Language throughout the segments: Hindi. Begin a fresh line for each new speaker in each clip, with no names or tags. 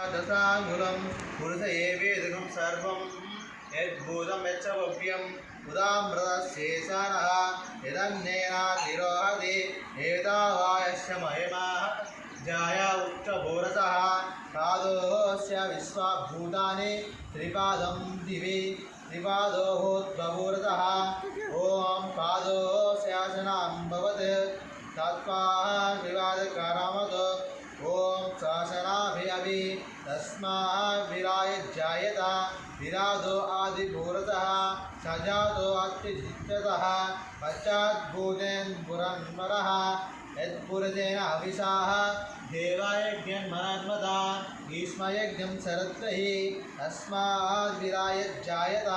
दशाङ्गुलं पुरुष एवेदकं सर्वं यद्भूतं यच्च भव्यम् उदामृतशेषानः यदन्येनातिरोहति एतावायस्य महिमाः जाय उच्चभोरसः पादोस्य विश्वभूतानि त्रिपादं दिवि ॐ भवत् ॐ शासनाभिरभि तस्माद्विराय जायत विराधो आदिभूरतः सजातो अत्युजित्यतः पश्चाद्भूतेन्पुरन्वरः यत्पुरतेन हविषाः देवायज्ञन्मनन्मता भीष्मयज्ञं सरत्रहि तस्माद्विराय जायत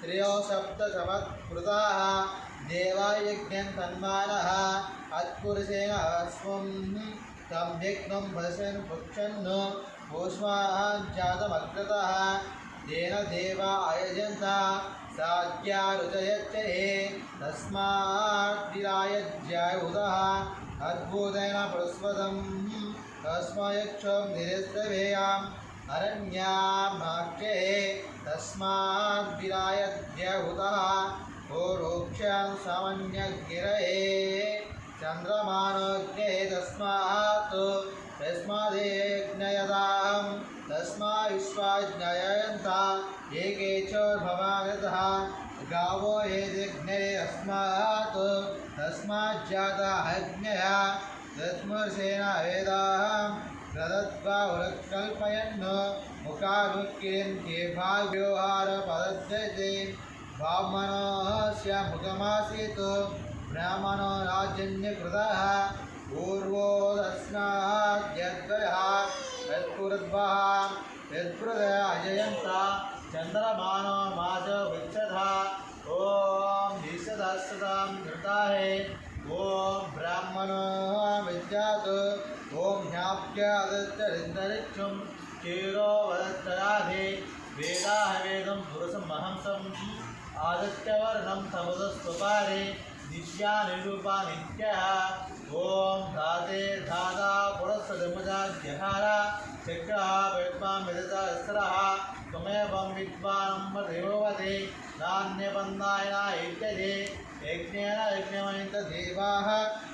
त्रयो सप्तसमत्कृताः देवायज्ञं तन्मानः, अत्पुरुषेण स्वं तं यज्ञं भसन् पक्षन् कूष्मान् जातमग्रतः तेन देवा अयजन्त साध्यारुचयच्चे तस्माद्विरायज्यायुधः अद्भुतेन प्रस्वतं तस्मयक्षं निरस्तवेयाम् अरण्यामाख्ये तस्माद्विरायज्यहुतः ओरोक्षं सामन्यगिरये चन्द्रमानोज्ञे तस्मात् तस्मादेज्ञयतां तस्मा विश्वाज्ञयन्त एके चोर्भवागतः गावो येजज्ञे अस्मात्, तस्माज्जाता प्रदत्त्वा उरकल्पयन् मुखामुक्किरन्ति भाव्यवहारपदस्य ब्राह्मणस्य मुखमासीत्, ब्राह्मणो राजन्यकृतः पूर्वो यत्पुरद्वः यत्पृदय अजयन्त, चन्द्रमानो मास विच्छतः ॐ द्विशतशतं घृताहे ॐ ब्राह्मणो विद्यात्, ॐ ज्ञाप्यादन्तरिक्षं क्षीरो वदत्तराधे वेदाः वेदं पुरुषमहंसम् नित्यानिरूपा नित्यः ॐ धाते धाता पुरस्सदमुदाद्यहार चक्रः वेत्मां विदता अस्त्रः त्वमेवं विद्वानं देववते नान्यबन्धाय इत्यते यज्ञेन यज्ञमयन्तदेवाः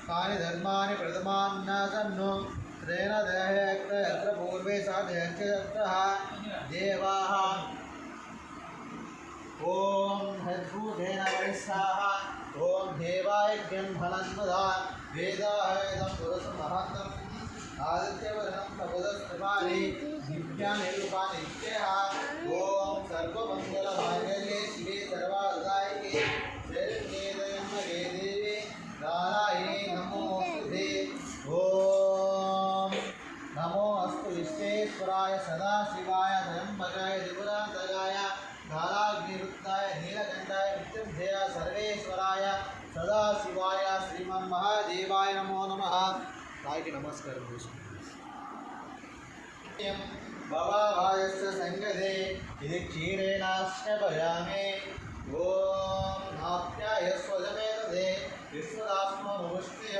कानि धर्माणि प्रथमान् न सन्नु त्रेण देहे यत्र पूर्वे सा देहत्यः देवाः ॐ हद्भूतेन वैश्वाः ॐ देवाय ग्रन्थनन्मदा वेदाहेदं पुरुषमहन्तम् आदित्यवर्णं ॐ शिवे सर्वादायिके शरण्ये देवी। नारायणे नमोऽस्तुते। ॐ नमो अस्तु विश्वेश्वराय सदाशिवाय त्र्यम्बकाय त्रिपुरान्तकाय कालाग्निरुद्धाय, नीलकण्ठाय मृत्युञ्जय सर्वेश्वराय सदा शिवाय श्रीमन महादेवाय नमो नम। तायिके नमस्कारं भवाभाजस्य सङ्गते यदि क्षीरेणाश्य भजामि। ओम नाप्याय स्वजमेतदे विश्वदात्ममुष्टिय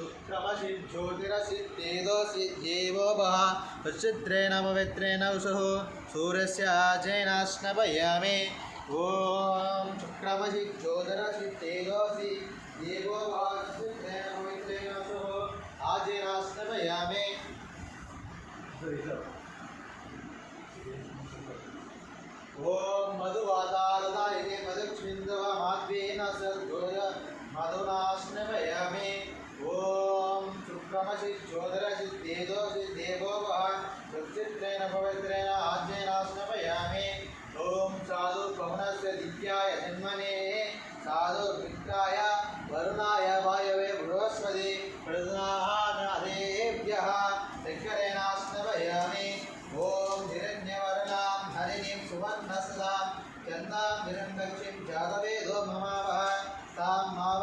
शुक्रमसि ज्योतिरसि देवो भः प्रचित्रेण पवित्रेण उषुः सूर्यस्य मे ॐ शुक्रमसि ज्योतिरसि देवो भाषित्रेण पवित्रेण उषुः పవిత్రేణ పవిత్రేణ ఆజ్ఞేనా స్నపయామి ఓం సాధు పవనస్య దిత్యాయ జన్మనే సాధు మిత్రాయ వరుణాయ వాయవే బృహస్పతి ప్రధానాదేభ్య శంకరేణ స్నపయామి ఓం హిరణ్యవర్ణాం హరిణీం సువర్ణస్లాం చందాం నిరంగక్షిం జాతవేదో మమావహ తాం మావ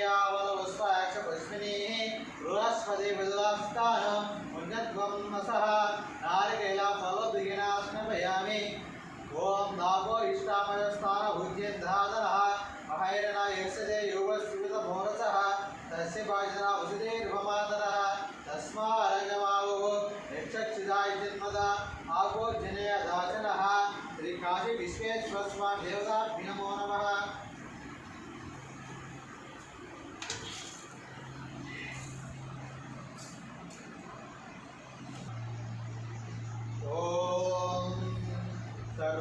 మృదులాస్థాన పుణ్యత్వం నసహ నారికేలా ఫలభిగినా స్నపయామి ఓం నాభో ఇష్టామయస్థాన ఉద్యంధాదర మహైరణ యస్యతే యోగస్మిత మోరస తస్య భాషన ఉసిరే రూపమాతర తస్మా అరంగమావు యక్షక్షిదాయ జన్మద ఆగో జనయ దాసన శ్రీ కాశీ విశ్వేశ్వర స్వామి దేవతాభ్యో నమ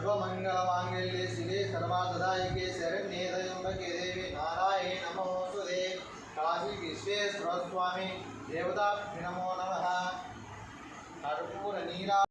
सर्वमङ्गलमाङ्गल्ये शिवे सर्वाददायिके शरण्ये त्र्यम्बके देवी नारायणे नमोऽस्तुते काशी विश्वेश्वरस्वामी देवताभ्यो नमो नमः कर्पूरनीरा